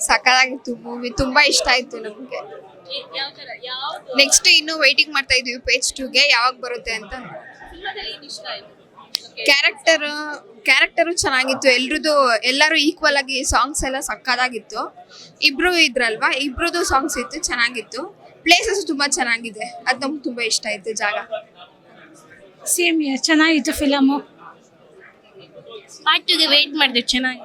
ಸಕ್ಕತ್ತಾಗಿತ್ತು movie ತುಂಬಾ ಇಷ್ಟ ಆಯ್ತು ನಮ್ಗೆ. ಯಾವ ತರ ಯಾವ ನೆಕ್ಸ್ಟ್ ಇನ್ನು ವೈಟಿಂಗ್ ಮಾಡ್ತಾ ಇದೀವಿ ಪೇಜ್ ಟೂಗೆ ಯಾವಾಗ ಬರುತ್ತೆ ಅಂತ? ಸಿನಿಮಾದಲ್ಲಿ ಏನ್ ಇಷ್ಟ ಆಯ್ತು ಕ್ಯಾರೆಕ್ಟರ್ ಕ್ಯಾರೆಕ್ಟರು ಚೆನ್ನಾಗಿತ್ತು. ಎಲ್ರದ್ದು ಎಲ್ಲರೂ ಈಕ್ವಲ್ ಆಗಿ ಸಾಂಗ್ಸ್ ಎಲ್ಲ ಸಕ್ಕದಾಗಿತ್ತು. ಇಬ್ರು ಇದ್ರಲ್ವಾ? ಇಬ್ರದ್ದು ಸಾಂಗ್ಸ್ ಇತ್ತು ಚೆನ್ನಾಗಿತ್ತು. ಪ್ಲೇಸಸ್ ತುಂಬಾ ಚೆನ್ನಾಗಿದೆ. ಅದು ನಮ್ಗೆ ತುಂಬಾ ಇಷ್ಟ ಆಯ್ತು ಜಾಗ. ಸೇಮ್ ಚೆನ್ನಾಗಿತ್ತು ಫಿಲಮು ಪಾರ್ಟ್ ಟೂಗೆ ವೇಟ್ ಮಾಡಿದ್ವಿ ಚೆನ್ನಾಗಿ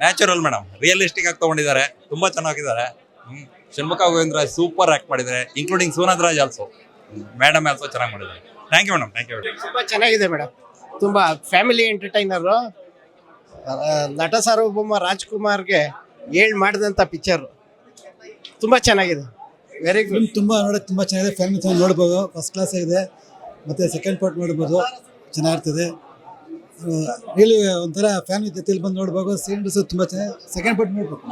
ನ್ಯಾಚುರಲ್ ಮೇಡಮ್ ರಿಯಲಿಸ್ಟಿಕ್ ಆಗಿ ತಗೊಂಡಿದ್ದಾರೆ. ತುಂಬಾ ಚೆನ್ನಾಗಿದ್ದಾರೆ. ಹ್ಮ್. ಷಣ್ಮುಖ ಗೋವಿಂದ್ರ ಸೂಪರ್ ಆಕ್ಟ್ ಮಾಡಿದ್ದಾರೆ including Sonad Raj also madam also ಚೆನ್ನಾಗಿ ಮಾಡಿದ್ದಾರೆ. Thank you madam thank you ತುಂಬಾ ಚೆನ್ನಾಗಿದೆ ಮೇಡಮ್ ತುಂಬಾ ಫ್ಯಾಮಿಲಿ ಎಂಟರ್ಟೈನರು ನಟ ಸಾರ್ವಭೌಮ ರಾಜ್ಕುಮಾರ್ಗೆ ಏಳ್ ಮಾಡಿದಂಥ ಪಿಕ್ಚರ್ ತುಂಬಾ ಚೆನ್ನಾಗಿದೆ. ವೆರಿ ಗುಡ್ ಫಿಲ್ಮ್ ತುಂಬ ನೋಡೋಕೆ ತುಂಬ ಚೆನ್ನಾಗಿದೆ. ಫ್ಯಾಮಿಲಿ ನೋಡ್ಬೋದು. ಫಸ್ಟ್ ಕ್ಲಾಸ್ ಆಗಿದೆ. ಮತ್ತು ಸೆಕೆಂಡ್ ಪಾರ್ಟ್ ನೋಡ್ಬೋದು. ಚೆನ್ನಾಗಿರ್ತದೆ ರಿಯಲಿ ಒಂಥರ ಫ್ಯಾಮಿಲಿ ಜೊತೆಲಿ ಬಂದು ನೋಡ್ಬೋದು. ಸೀನ್ಸ್ ತುಂಬ ಚೆನ್ನಾಗಿ ಸೆಕೆಂಡ್ ಪಾರ್ಟ್ ನೋಡ್ಬೇಕು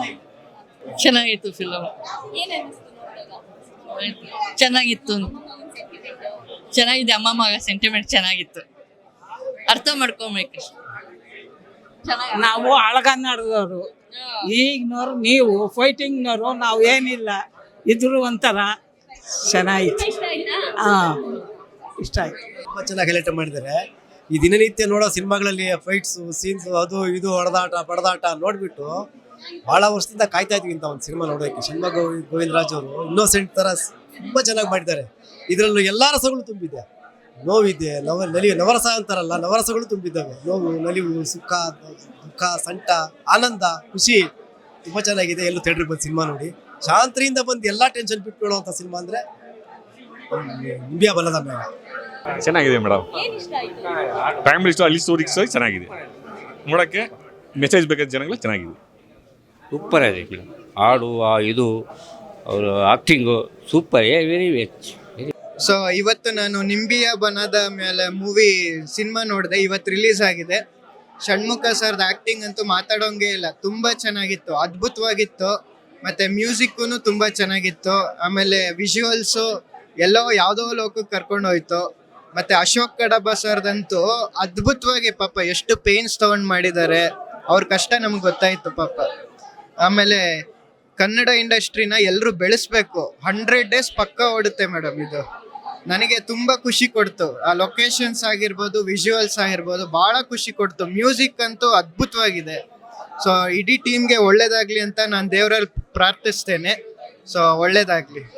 ಚೆನ್ನಾಗಿತ್ತು ಫಿಲಮ್ ಚೆನ್ನಾಗಿತ್ತು. ಚೆನ್ನಾಗಿದೆ ಅಮ್ಮ ಮಗ ಸೆಂಟಿಮೆಂಟ್ ಚೆನ್ನಾಗಿತ್ತು. ಅರ್ಥ ಮಾಡ್ಕೊಬೇಕು. ನಾವು ಅಳಗನ್ನಡದವರು ಈಗಿನವ್ರು ನೀವು ಫೈಟಿಂಗ್ನವರು ನಾವು ಏನಿಲ್ಲ. ಇದ್ರು ಒಂಥರ ಚೆನ್ನಾಗಿತ್ತು. ಹಾಂ. ಇಷ್ಟ ಆಯ್ತು. ತುಂಬಾ ಚೆನ್ನಾಗಿ ಹೈಲೈಟ್ ಮಾಡಿದ್ದಾರೆ. ಈ ದಿನನಿತ್ಯ ನೋಡೋ ಸಿನಿಮಾಗಳಲ್ಲಿ ಫೈಟ್ಸ್ ಸೀನ್ಸ್ ಅದು ಇದು, ಹೊಡೆದಾಟ, ಪಡೆದಾಟ ನೋಡ್ಬಿಟ್ಟು ಬಹಳ ವರ್ಷದಿಂದ ಕಾಯ್ತಾ ಇದ್ವಿ ಇಂಥ ಒಂದು ಸಿನಿಮಾ ನೋಡೋಕೆ. ಶಿವಮೊಗ್ಗ ಗೋವಿ ಗೋವಿಂದರಾಜ್ ಅವರು ಇನ್ನೋಸೆಂಟ್ ಸ್- ತುಂಬಾ ಚೆನ್ನಾಗಿ ಮಾಡಿದ್ದಾರೆ. ಇದರಲ್ಲೂ ಎಲ್ಲ ರಸಗಳು ತುಂಬಿದೆ. ನೋವಿದೆ, ನವ ನಲಿ ನವರಸ ಅಂತಾರಲ್ಲ ನವರಸಗಳು ತುಂಬಿದ್ದಾವೆ. ನೋವು, ನಲಿವು, ಸುಖ, ದುಃಖ ಸಂಟ ಆನಂದ, ಖುಷಿ ತುಂಬಾ ಚೆನ್ನಾಗಿದೆ. ಎಲ್ಲೂ ಥಿಯೇಟ್ರಿಗೆ ಬಂದು ಸಿನಿಮಾ ನೋಡಿ. ಶಾಂತಿಯಿಂದ ಬಂದು ಎಲ್ಲಾ ಟೆನ್ಷನ್ ಬಿಟ್ಟು ನೋಡುವಂಥ ಸಿನಿಮಾ ಅಂದ್ರೆ ಇಂಡಿಯಾ ಬಲದ ಮೇಲೆ ಚೆನ್ನಾಗಿದೆ ಮೇಡಮ್. ಫ್ಯಾಮಿಲಿ ಇಷ್ಟ ಅಲ್ಲಿ ಸ್ಟೋರಿ ಚೆನ್ನಾಗಿದೆ. ನೋಡೋಕ್ಕೆ ಮೆಸೇಜ್ ಬೇಕಾದ ಜನಗಳು ಚೆನ್ನಾಗಿದೆ. ಸೂಪರ್ ಆಗಿದೆ ಫಿಲ್ಮ್ ಹಾಡು ಆ ಇದು ಅವರ ಆಕ್ಟಿಂಗು ಸೂಪರ್ ಏ ವೆರಿ ವೆಚ್ ಸೊ ಇವತ್ತು ನಾನು ನಿಂಬಿಯ ಬನದ ಮೇಲೆ ಮೂವಿ ಸಿನಿಮಾ ನೋಡಿದೆ. ಇವತ್ತು ರಿಲೀಸ್ ಆಗಿದೆ. ಷಣ್ಮುಖ ಸರ್ದ ಆಕ್ಟಿಂಗ್ ಅಂತೂ ಮಾತಾಡೋಂಗೆ ಇಲ್ಲ. ತುಂಬ ಚೆನ್ನಾಗಿತ್ತು. ಅದ್ಭುತವಾಗಿತ್ತು. ಮತ್ತೆ ಮ್ಯೂಸಿಕ್ಕೂ ತುಂಬ ಚೆನ್ನಾಗಿತ್ತು. ಆಮೇಲೆ ವಿಜುವಲ್ಸು ಎಲ್ಲೋ ಯಾವುದೋ ಲೋಕಕ್ಕೆ ಕರ್ಕೊಂಡು ಹೋಯ್ತು ಮತ್ತೆ ಅಶೋಕ್ ಕಡಬ ಸರ್ದಂತೂ ಅದ್ಭುತವಾಗಿ ಪಾಪ ಎಷ್ಟು ಪೇನ್ಸ್ ತಗೊಂಡ್ ಮಾಡಿದ್ದಾರೆ. ಅವ್ರ ಕಷ್ಟ ನಮ್ಗೆ ಗೊತ್ತಾಯ್ತು ಪಾಪ. ಆಮೇಲೆ ಕನ್ನಡ ಇಂಡಸ್ಟ್ರಿನ ಎಲ್ಲರೂ ಬೆಳೆಸ್ಬೇಕು. ಹಂಡ್ರೆಡ್ ಡೇಸ್ ಪಕ್ಕ ಓಡುತ್ತೆ ಮೇಡಮ್ ಇದು. ನನಗೆ ತುಂಬಾ ಖುಷಿ ಕೊಡ್ತು. ಆ ಲೊಕೇಶನ್ಸ್ ಆಗಿರ್ಬೋದು ವಿಜುವಲ್ಸ್ ಆಗಿರ್ಬೋದು ಬಹಳ ಖುಷಿ ಕೊಡ್ತು. ಮ್ಯೂಸಿಕ್ ಅಂತೂ ಅದ್ಭುತವಾಗಿದೆ. ಸೊ ಇಡೀ ಟೀಮ್ಗೆ ಒಳ್ಳೇದಾಗ್ಲಿ ಅಂತ ನಾನು ದೇವರಲ್ಲಿ ಪ್ರಾರ್ಥಿಸ್ತೇನೆ. ಸೊ ಒಳ್ಳೇದಾಗ್ಲಿ.